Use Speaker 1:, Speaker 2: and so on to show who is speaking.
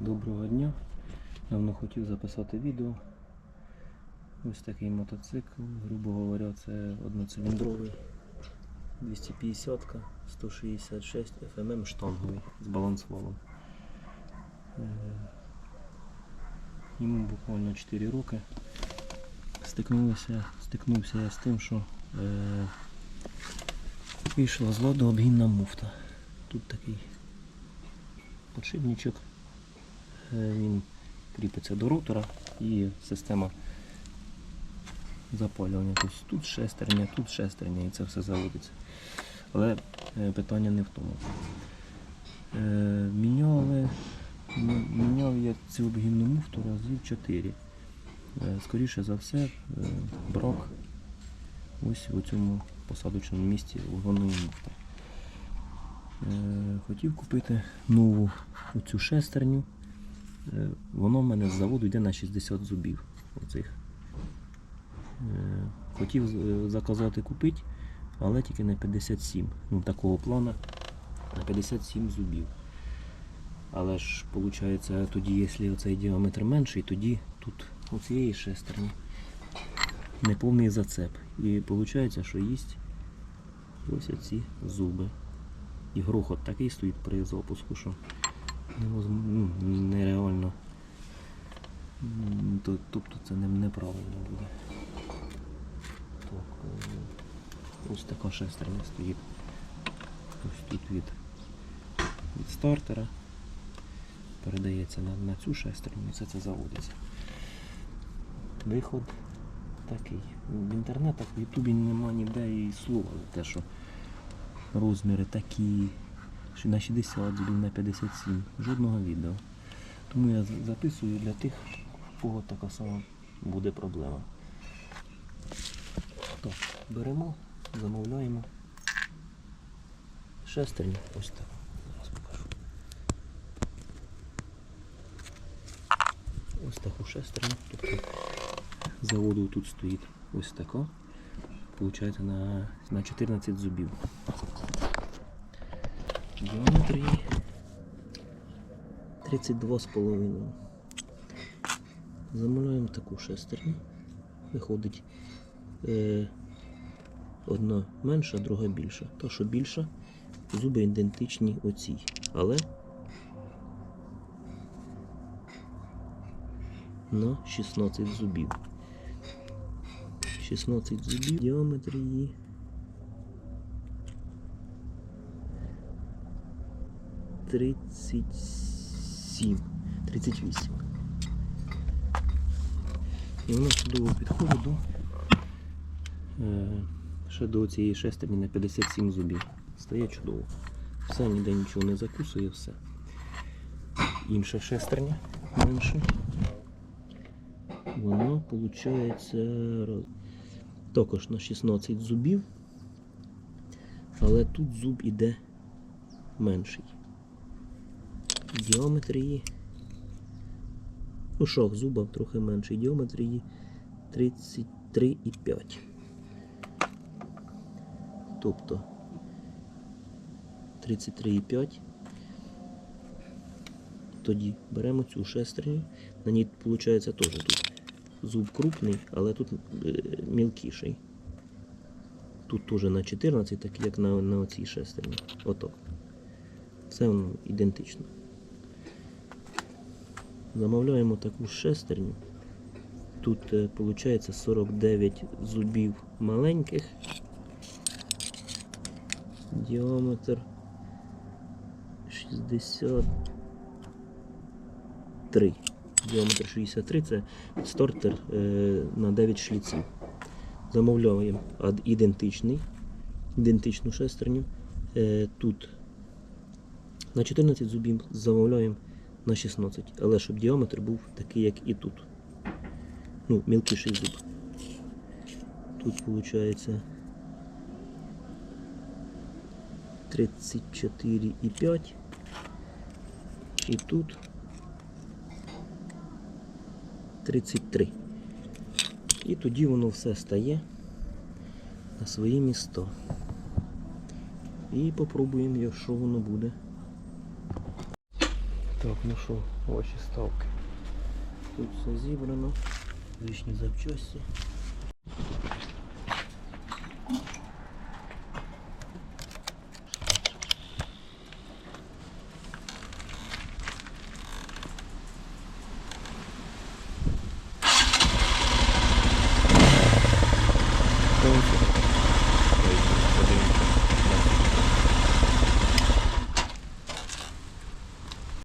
Speaker 1: Доброго дня. Давно хотів записати відео. Ось такий мотоцикл, грубо говоря, це одноциліндровий 250 166 FMM штанговий з балансвалом. Е, Йому буквально 4 роки. Стикнулися, стикнувся я з тим, що е, вийшла з ладу обгінна муфта. Тут такий подшипничок. Е, Він кріпиться до ротора і система запалювання. Тобто тут шестерня, тут шестерня і це все заводиться. Але е, питання не в тому. Е, Міняли, міняв я цю обгінну муфту разів 4. Скоріше за все, е, брак ось у цьому посадочному місці вогонної муфти. Е, Хотів купити нову оцю шестерню. Е, Воно в мене з заводу йде на 60 зубів. Оцих. Е, Хотів е, заказати купити, але тільки на 57. Ну, такого плана на 57 зубів. Але ж виходить, тоді, якщо цей діаметр менший, тоді тут у цієї шестерні неповний зацеп. І виходить, що їсть ось ці зуби. І грохот такий стоїть при запуску, що ну, нереально. Тобто це не, неправильно буде. Так, е, ось така шестерня стоїть. Ось тут від, від стартера. Передається на, на цю шестерню і все це заводиться. Виход такий. В інтернетах, в Ютубі нема ніде і слова те, що розміри такі, на 60 зубів, на 57. Жодного відео. Тому я записую для тих, у кого така сама буде проблема. Так, беремо, замовляємо. Шестерню ось так. Зараз покажу. Ось таку шестерню. Тобто заводу тут стоїть ось така. Получається на 14 зубів. Діаметр її 32,5. Замовляємо таку шестерню. Виходить е, одна менша, друга більша. Та, що більша, зуби ідентичні оцій. Але на 16 зубів. 16 зубів, діаметр її. Тридцять сім, тридцять вісім. І воно чудово підходить до е, ще до цієї шестерні на 57 зубів. Стає чудово. Все, ніде нічого не закусує, все. Інша шестерня менше. Воно виходить також на 16 зубів, але тут зуб іде менший. Діаметр її. Ну, шах зуба трохи менший. Діаметр її 33,5. Тобто 33,5. Тоді беремо цю шестерню. На ній виходить теж тут зуб крупний, але тут е, мілкіший. Тут теж на 14, так як на, на оцій шестерні. Отак. Все воно ідентично. Замовляємо таку шестерню. Тут виходить 49 зубів маленьких. Діаметр 63. Діаметр 63 це стартер е, на 9 шліців. Замовляємо ідентичний, ідентичну шестерню. Е, тут на 14 зубів замовляємо на 16, але щоб діаметр був такий, як і тут. Ну, мілкіший зуб. Тут виходить 34,5 і тут 33. І тоді воно все стає на свої місто. І попробуємо, що воно буде. Так, ну що, ваші ставки. Тут все зібрано, лишні запчасті. Ось